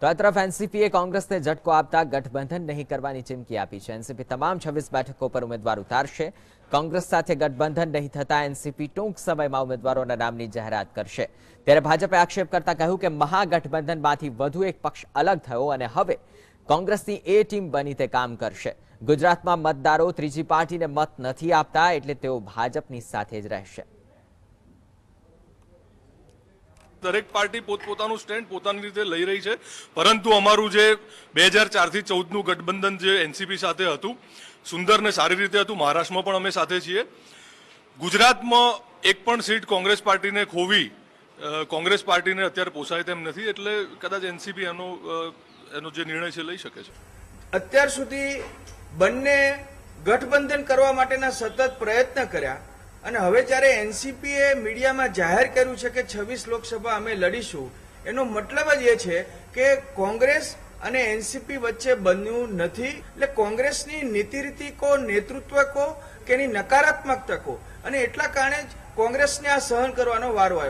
તો આ તરફ એનસીપીએ કોંગ્રેસને ઝટકો આપતા ગઠબંધન નહીં કરવાની ચીમકી આપી છે. એનસીપી તમામ છવ્વીસ બેઠકો પર ઉમેદવાર ઉતારશે. કોંગ્રેસ સાથે ગઠબંધન નહીં થતા એનસીપી ટૂંક સમયમાં ઉમેદવારોના નામની જાહેરાત કરશે. ત્યારે ભાજપે આક્ષેપ કરતા કહ્યું કે મહાગઠબંધનમાંથી વધુ એક પક્ષ અલગ થયો અને હવે કોંગ્રેસની એ ટીમ બની તે કામ કરશે. ગુજરાતમાં મતદારો ત્રીજી પાર્ટીને મત નથી આપતા એટલે તેઓ ભાજપની સાથે જ રહેશે. દરેક પાર્ટી પોતપોતાનું સ્ટેન્ડ પોતાની રીતે લઈ રહી છે. પરંતુ અમારું જે બે હજાર ચારથી ચૌદનું ગઠબંધન જે એનસીપી સાથે હતું, સુંદર ને સારી રીતે હતું, મહારાષ્ટ્રમાં પણ અમે સાથે છીએ. ગુજરાતમાં એક પણ સીટ કોંગ્રેસ પાર્ટીને ખોવી કોંગ્રેસ પાર્ટીને અત્યારે પોસાય તેમ નથી, એટલે કદાચ એનસીપી એનો એનો જે નિર્ણય છે લઈ શકે છે. અત્યાર સુધી બંને ગઠબંધન કરવા માટેના સતત પ્રયત્ન કર્યા. અને હવે જ્યારે એનસીપીએ મીડિયામાં જાહેર કર્યું છે કે છવ્વીસ લોકસભા અમે લડીશું, એનો મતલબ જ એ છે કે કોંગ્રેસ અને એનસીપી વચ્ચે બન્યું નથી. એટલે કોંગ્રેસની નીતિ રીતિ કો નેતૃત્વ કો કે એની નકારાત્મકતા કો અને એટલા કારણે જ કોંગ્રેસને આ સહન કરવાનો વારો આવ્યો.